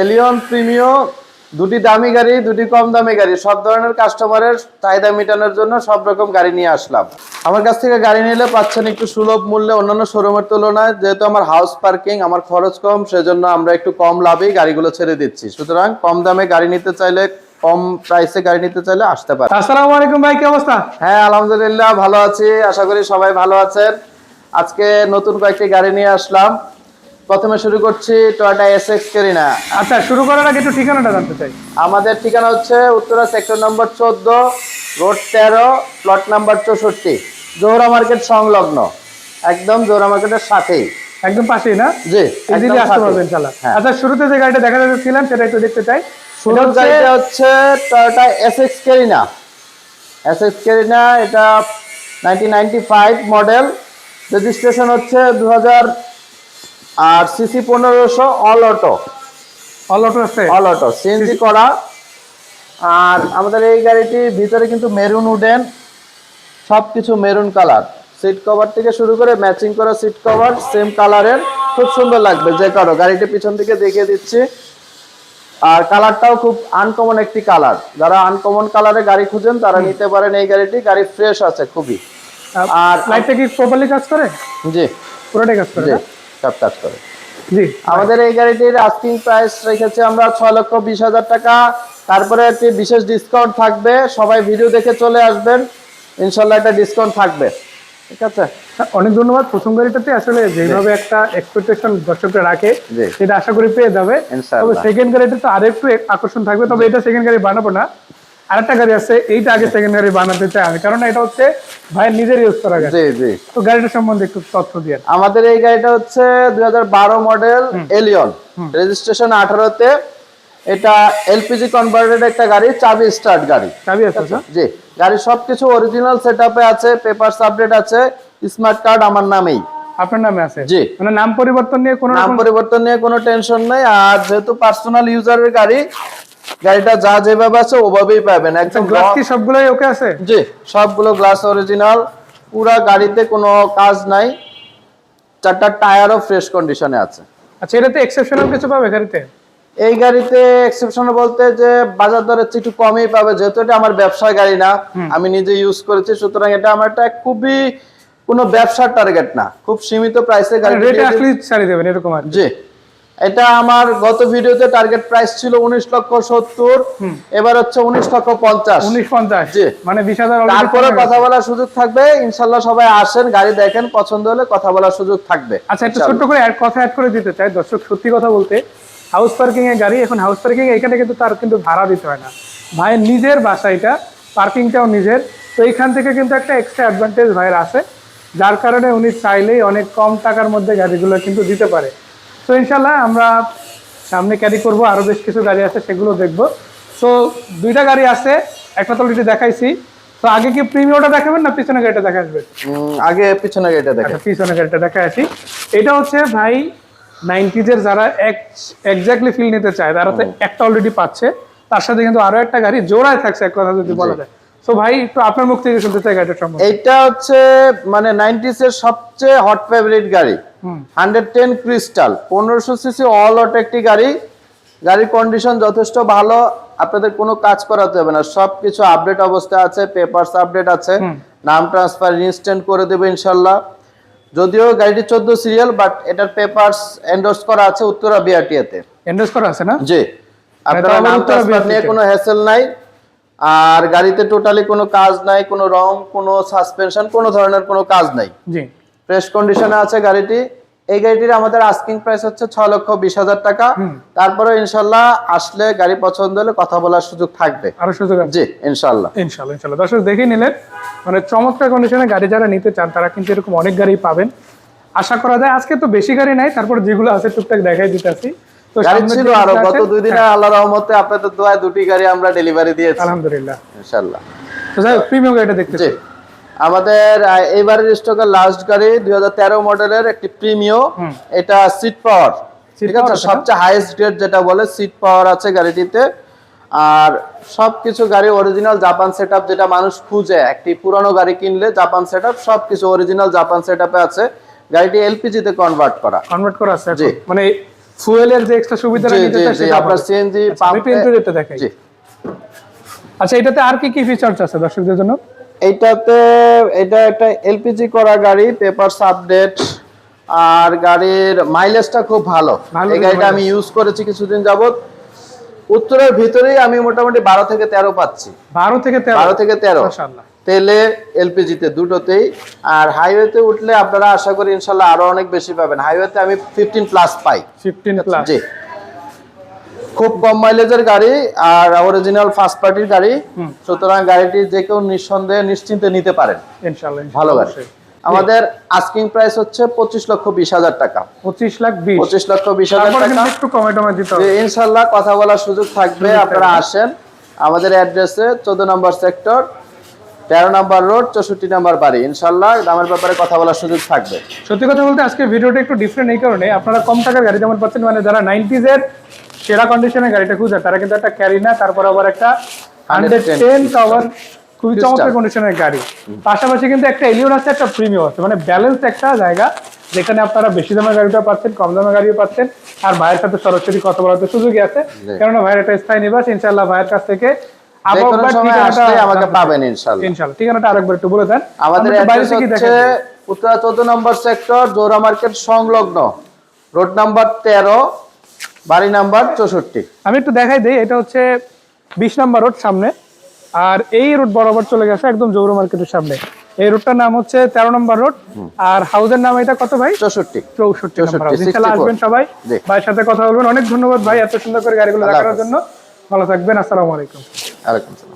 Allion Premio দুটি দামি গাড়ি দুটি কম দামি গাড়ি সব ধরনের কাস্টমারের চাহিদা মেটানোর জন্য সব রকম গাড়ি নিয়ে আসলাম। আমার কাছ থেকে গাড়ি নিলে পাচ্ছেন একটু সুলভ মূল্যে অন্যান্য শোরুমের তুলনায় যেহেতু আমার হাউস পার্কিং আমার খরচ কম সেজন্য আমরা একটু কম লাভেই গাড়িগুলো ছেড়ে দিচ্ছি। সুতরাং কম দামে গাড়ি নিতে চাইলে কম প্রাইসে গাড়ি নিতে চাইলে আসতে পারে আসসালামু আলাইকুম ভাই কি অবস্থা? হ্যাঁ আলহামদুলিল্লাহ ভালো আছি। আশা করি সবাই ভালো আছেন। আজকে নতুন কয়েকটি গাড়ি নিয়ে আসলাম। প্রথমে শুরু করছি টয়টা এস এক্স কেরিনা আচ্ছা শুরু করার আগে একটু ঠিকানাটা জানতে চাই। আমাদের ঠিকানা হচ্ছে উত্তরা সেক্টর নম্বর চোদ্দ রোড তেরো প্লট নাম্বার চৌষট্টি জোহরা মার্কেট সংলগ্ন। একদম জোহরা মার্কেটের সাথেই। একদম পাশেই না? জি ইজিলি আসতে পারবেন ইনশাআল্লাহ। হ্যাঁ। আচ্ছা শুরুতে যে গাড়িটা দেখা যাচ্ছিলাম সেটা একটু দেখতে চাই। শুরুর গাড়িটা হচ্ছে Toyota S X Carina S X Carina এটা nineteen ninety five model registration হচ্ছে দু হাজার আর সিসি পনেরোশো all auto. All auto all auto CNG করা। আর আমাদের এই গাড়িটির ভিতরে কিন্তু মেরুন উডেন সব কিছু মেরুন কালার। সিট কভার থেকে শুরু করে ম্যাচিং করা সিট কভার সেম কালারের খুব সুন্দর লাগবে যে কারও। গাড়িটি পিছন থেকে দেখিয়ে দিচ্ছি। আর কালারটাও খুব আনকমন একটি কালার। যারা আনকমন কালারে গাড়ি খুঁজেন তারা নিতে পারেন এই গাড়িটি। গাড়ি ফ্রেশ আছে খুবই। আর লাইটটা কি প্রপারলি কাজ করে? জি। পুরোটাই কাজ করে? সব কাজ করে। জি। আমাদের এই গাড়িটির আস্কিং প্রাইস রেখেছি আমরা ছয় লক্ষ বিশ হাজার টাকা। তারপরে একটি বিশেষ ডিসকাউন্ট থাকবে। সবাই ভিডিও দেখে চলে আসবেন। ইনশাল্লাহ একটা ডিসকাউন্ট থাকবে। ঠিক আছে? অনেক ধন্যবাদ। প্রথম গাড়িটাতে আসলে যেভাবে একটা এক্সপেকটেশন দর্শকরা রাখে। সেটা আশা করি পেয়ে যাবে। তবে সেকেন্ড গাড়িটা তো আরও একটু আকর্ষণ থাকবে। তবে এটা সেকেন্ড গাড়ি বানাবো না। আরেকটা গাড়ি আছে এইটা আগে সেকেন্ড গাড়ি বানাতে চাই আমি কারণ এটা হচ্ছে ভাইয়ের নিজের ইউজ করা গাড়ি। জি জি। তো গাড়িটা সম্বন্ধে একটু তথ্য দিয়ে আমাদের এই গাড়িটা হচ্ছে দুই মডেল এলিয়ন রেজিস্ট্রেশন আঠারোতে। এটা এলপিজি কনভার্টেড একটা গাড়ি চাবি স্টার্ট গাড়ি। চাবি আছে জি। গাড়ির সবকিছু অরিজিনাল সেট আছে পেপার আপডেট আছে স্মার্ট কার্ড আমার নামেই। আপনার নামে আছে? জি। মানে নাম পরিবর্তন নিয়ে কোনো নাম পরিবর্তন নিয়ে কোনো টেনশন নেই। আর যেহেতু পার্সোনাল ইউজারের গাড়ি গাড়িটা যা যেভাবে আছে ওভাবেই পাবেন। একদম গ্লাস কি সবগুলোই ওকে আছে? জি সবগুলো গ্লাস অরিজিনাল পুরা গাড়িতে কোনো কাজ নাই। চারটা টায়ারও ফ্রেশ কন্ডিশনে আছে। আচ্ছা এটাতে এক্সেপশনাল কিছু পাবে গাড়িতে? এই গাড়িতে এক্সেপশন বলতে যে বাজার দরের চেয়ে একটু কমই পাবে। যেহেতু এটা আমার ব্যবসায় গাড়ি না আমি নিজে ইউজ করেছি। সুতরাং এটা আমার একটা খুবই কোনো ব্যবসার টার্গেট না। খুব সীমিত প্রাইসে গাড়ি রেটে আসলে ছাড়ি দেবেন এরকম আর। জি। এটা আমার গত ভিডিওতে টার্গেট প্রাইস ছিল উনিশ লক্ষ সত্তর এবার হচ্ছে উনিশ লক্ষ পঞ্চাশ। উনিশ পঞ্চাশ। মানে বিশ হাজার তারপরে কথা বলার সুযোগ থাকবে ইনশাল্লাহ সবাই আসেন গাড়ি দেখেন পছন্দ হলে কথা বলার সুযোগ থাকবে আচ্ছা একটু ছোট্ট করে কথা অ্যাড করে দিতে চাই। দর্শক সত্যি কথা বলতে হাউস পার্কিং এর গাড়ি এখন হাউস পার্কিং এখানে কিন্তু তার কিন্তু ভাড়া দিতে হয় না। ভাইয়ের নিজের বাসা এটা পার্কিংটাও নিজের। তো এইখান থেকে কিন্তু একটা এক্সট্রা অ্যাডভান্টেজ ভাইয়ের আছে। যার কারণে উনি চাইলেই অনেক কম টাকার মধ্যে গাড়িগুলো কিন্তু দিতে পারে। তো ইনশাল্লাহ আমরা সামনে ক্যারি করব আরও বেশ কিছু গাড়ি আছে সেগুলো দেখব। তো দুইটা গাড়ি আছে একটা তো অলরেডি দেখাইছি। তো আগে কি প্রিমিয়মটা দেখাবেন না পিছনে গাড়িটা দেখা আসবে? আগে পিছনে গাড়িটা দেখেন আচ্ছা পিছনে গাড়িটা দেখা আসি। এটা হচ্ছে ভাই নাইনটিজের যারা এক্স্যাক্টলি ফিল নিতে চায় তারা তো একটা অলরেডি পাচ্ছে। তার সাথে কিন্তু আরও একটা গাড়ি জোড়ায় থাকছে এক কথা যদি বলা যায়। তো ভাই একটু আপনার মুখ থেকে শুনতে চাই সম্বন্ধে। এইটা হচ্ছে মানে নাইনটিস এর সবচেয়ে হট ফেভারিট গাড়ি। হান্ড্রেড টেন ক্রিস্টাল পনেরোশো সিসি অল অট একটি গাড়ি। গাড়ির কন্ডিশন যথেষ্ট ভালো আপনাদের কোনো কাজ করাতে হবে না। সবকিছু আপডেট অবস্থায় আছে পেপারস আপডেট আছে। নাম ট্রান্সফার ইনস্ট্যান্ট করে দেবে ইনশাল্লাহ। যদিও গাড়িটি চোদ্দ সিরিয়াল বাট এটার পেপারস এন্ডোর্স করা আছে উত্তরা বিআরটিএতে এন্ডোজ করা আছে না? জি। আপনারা নাম ট্রান্সফার নিয়ে কোনো হ্যাসেল নাই। আর গাড়িতে টোটালি কোনো কাজ নাই কোনো রং কোনো সাসপেনশন কোনো ধরনের কোনো কাজ নাই। জি। ফ্রেশ কন্ডিশনে আছে গাড়িটি। এই গাড়িটির আমাদের আস্কিং প্রাইস হচ্ছে ছ লক্ষ বিশ হাজার টাকা। তারপরে ইনশাল্লাহ আসলে গাড়ি পছন্দ হলে কথা বলার সুযোগ থাকবে। আরও সুযোগ আছে? জি ইনশাল্লাহ। ইনশাল্লাহ ইনশাল্লাহ। দর্শক দেখে নিলেন মানে চমৎকার কন্ডিশনে গাড়ি যারা নিতে চান তারা কিন্তু এরকম অনেক গাড়ি পাবেন। আশা করা যায় আজকে তো বেশি গাড়ি নাই তারপর যেগুলো আছে টুকটাক দেখাই দিতেছি। তো গাড়ি ছিল আরও গত দুই দিনে আল্লাহ রহমতে আপনাদের দোয়ায় দুটি গাড়ি আমরা ডেলিভারি দিয়েছি। আলহামদুলিল্লাহ। ইনশাল্লাহ। তো যাই প্রিমিয়াম গাড়িটা দেখতে জি। আমাদের এইবারের স্টকের লাস্ট গাড়ি দুই মডেলের একটি প্রিমিও এটা সিট পাওয়ার ঠিক আছে? সবচেয়ে হাইয়েস্ট গ্রেড যেটা বলে সিট পাওয়ার আছে গাড়িটিতে। আর সবকিছু গাড়ি অরিজিনাল জাপান সেটআপ যেটা মানুষ খুঁজে একটি পুরানো গাড়ি কিনলে জাপান সেট আপ সবকিছু অরিজিনাল জাপান সেটআপে আছে। গাড়িটি এলপিজি তে কনভার্ট করা। কনভার্ট করা আছে জি। মানে ফুয়েলের যে এক্সট্রা সুবিধাটা জি নিতে চায় সেটা আপনার। সিএনজি আচ্ছা, আমি দেখাই। জি। আচ্ছা এটাতে আর কি কি ফিচার্স আছে দর্শকদের জন্য? এইটাতে এটা একটা এলপিজি করা গাড়ি পেপারস আপডেট আর গাড়ির মাইলেজটা খুব ভালো। এই গাড়িটা আমি ইউজ করেছি কিছুদিন যাবত উত্তরের ভিতরেই আমি মোটামুটি বারো থেকে তেরো পাচ্ছি। বারো থেকে বারো থেকে তেরো। মাশাআল্লাহ। তেলে এলপিজিতে দুটোতেই। আর হাইওয়েতে উঠলে আপনারা আশা করি ইনশাল্লাহ আরও অনেক বেশি পাবেন। হাইওয়েতে আমি ফিফটিন প্লাস পাই। ফিফটিন প্লাস জি। খুব কম মাইলেজের গাড়ি আর অরিজিনাল ফার্স্ট পার্টির গাড়ি। সুতরাং গাড়িটি যে কেউ নিঃসন্দেহে নিশ্চিন্তে নিতে পারেন। ইনশাআল্লাহ ভালো গাড়ি। আমাদের আস্কিং প্রাইস হচ্ছে পঁচিশ লক্ষ বিশ হাজার টাকা। পঁচিশ লাখ পঁচিশ লক্ষ বিশ হাজার টাকা। একটু কমে টমে দিতে হবে। ইনশাল্লাহ কথা বলার সুযোগ থাকবে আপনারা আসেন। আমাদের অ্যাড্রেসে চোদ্দ নম্বর সেক্টর তেরো নম্বর রোড চৌষট্টি নম্বর বাড়ি। ইনশাল্লাহ দামের ব্যাপারে কথা বলার সুযোগ থাকবে। সত্যি কথা বলতে আজকে ভিডিওটা একটু ডিফারেন্ট এই কারণে। আপনারা কম টাকার গাড়ি যেমন পাচ্ছেন মানে যারা নাইনটিজ এর সেরা কন্ডিশনের গাড়িটা খুঁজে তারা কিন্তু একটা ক্যারিনা তারপর আবার একটা হান্ড্রেড টেন খুবই চমৎকার কন্ডিশনের গাড়ি। পাশাপাশি কিন্তু একটা এলিয়ন আছে একটা প্রিমিয়াম আছে মানে ব্যালেন্স একটা জায়গা যেখানে আপনারা বেশি দামের গাড়িটা পাচ্ছেন কম দামের গাড়িও পাচ্ছেন আর ভাইয়ের সাথে সরাসরি কথা বলার সুযোগই আছে। কেননা ভাইয়ের একটা স্থায়ী নিবাস ইনশাল্লাহ ভাইয়ের কাছ থেকে যে কোনো আবার সময় ঠিকানাটা আসলে আমাকে পাবেন ইনশাল্লাহ। ইনশাল্লাহ। ঠিকানাটা আরেকবার একটু বলে দেন। আমাদের আমরা একটু বাইরে অ্যাড্রেস থেকে হচ্ছে উত্তরা চোদ্দ নম্বর সেক্টর জোড়া মার্কেট সংলগ্ন রোড নাম্বার তেরো বাড়ি নাম্বার চৌষট্টি। আমি একটু দেখাই দিই এটা হচ্ছে বিশ নাম্বার রোড সামনে। আর এই রোড বরাবর চলে গেছে একদম জৌর মার্কেটের সামনে। এই রোডটার নাম হচ্ছে তেরো নম্বর রোড। আর হাউসের নাম এটা কত ভাই? চৌষট্টি। চৌষট্টি নম্বর 64, হাউস ইনশাল্লাহ 64 আসবেন সবাই। ভাইয়ের সাথে কথা বলবেন। অনেক ধন্যবাদ ভাই এত সুন্দর করে গাড়িগুলো দেখানোর জন্য। ভালো থাকবেন। আসসালামু আলাইকুম। আলাইকুম সালাম